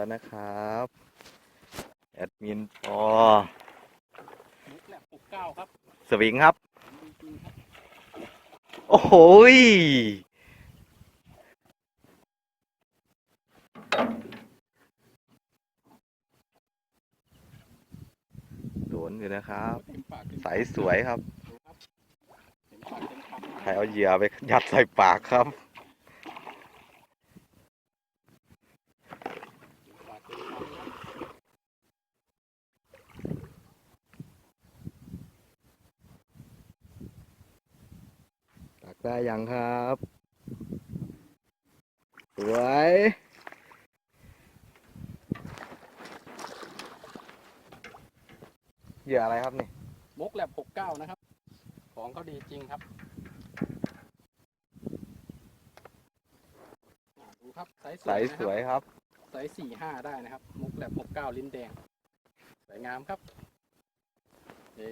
แล้วนะครับแอดมินปอมุกแหลกหกเก้าครับสวิงครับจริงๆครับ โอ้โหยโดนอยู่นะครับเต็มปากเต็มใสสวยครับดูครับเต็มปากเต็มคำใครเอาเหยื่อไปยัดใส่ปากครับ เต็มปากเต็มคำครับ ตัก ได้ยังครับสวยเหยื่ออะไรครับนี่มุกแหลกหกเก้านะครับ ของเขาดีจริงครับอ่าดูครับไซส์สใสวยสวยครับ ไซส์สี่ห้าได้นะครับ มุกแหลกหกเก้าลิ้นแดง สวยงามครับเอ้